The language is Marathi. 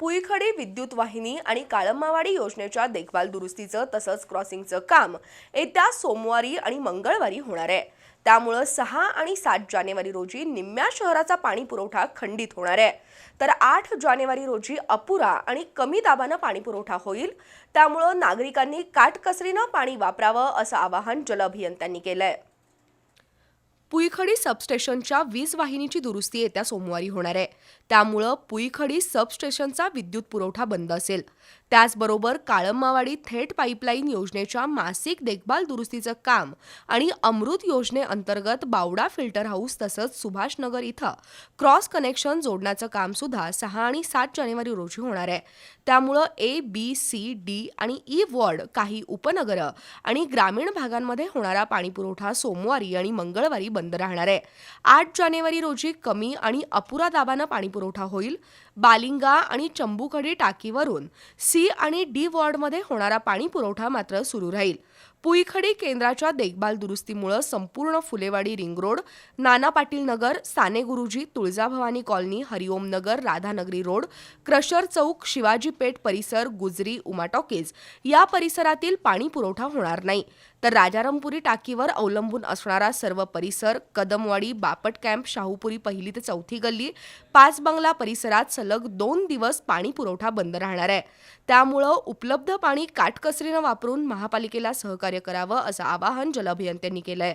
पुईखडी विद्युत वाहिनी आणि काळंबावाडी योजनेच्या देखभाल दुरुस्तीचं तसंच क्रॉसिंगचं काम येत्या सोमवारी आणि मंगळवारी होणार आहे. त्यामुळं सहा आणि सात जानेवारी रोजी निम्म्या शहराचा पाणी पुरवठा खंडित होणार आहे. तर आठ जानेवारी रोजी अपुरा आणि कमी दाबानं पाणी पुरवठा होईल. त्यामुळं नागरिकांनी काटकसरीनं पाणी वापरावं असं आवाहन जल अभियंत्यांनी केलं आहे पुईखडी सबस्टेशनच्या वीज वाहिनीची दुरुस्ती येत्या सोमवारी होणार आहे. त्यामुळं पुईखडी सबस्टेशनचा विद्युत पुरवठा बंद असेल. त्याचबरोबर काळंमावाडी थेट पाईपलाईन योजनेच्या मासिक देखभाल दुरुस्तीचं काम आणि अमृत योजनेअंतर्गत बावडा फिल्टर हाऊस तसंच सुभाषनगर इथं क्रॉस कनेक्शन जोडण्याचं काम सुद्धा सहा आणि सात जानेवारी रोजी होणार आहे. त्यामुळं ए बी सी डी आणि ई वॉर्ड काही उपनगरं आणि ग्रामीण भागांमध्ये होणारा पाणीपुरवठा सोमवारी आणि मंगळवारी बंद राहणार आहे. आठ जानेवारी रोजी कमी आणि अपुरा दाबानं पाणीपुरवठा होईल. बालिंगा आणि चंबुखडी टाकीवरून सी आणि डी वॉर्डमध्ये होणारा पाणीपुरवठा मात्र सुरू राहील. पुईखडी केंद्राच्या देखभाल दुरुस्तीमुळं संपूर्ण Phulewadi ring road Nana Patil Nagar Sane Guruji Tuljabhavani colony Hariom Nagar Radhanagari road crusher चौक शिवाजी पेठ परिसर गुजरी उमा टॉकीज. या परिसरातील पाणी पुरवठा होणार नाही. तर राजारामपुरी टाकीवर अवलंबून असणारा सर्व परिसर कदमवाडी बापट कॅम्प शाहूपुरी पहिली ते चौथी गल्ली पाच बंगला परिसरात सलग दोन दिवस पाणी पुरवठा बंद राहणार आहे. त्यामुळं उपलब्ध पाणी काटकसरीनं वापरून महापालिकेला सहकार्य करावं असं आवाहन जलअभियंत्यांनी केलंय.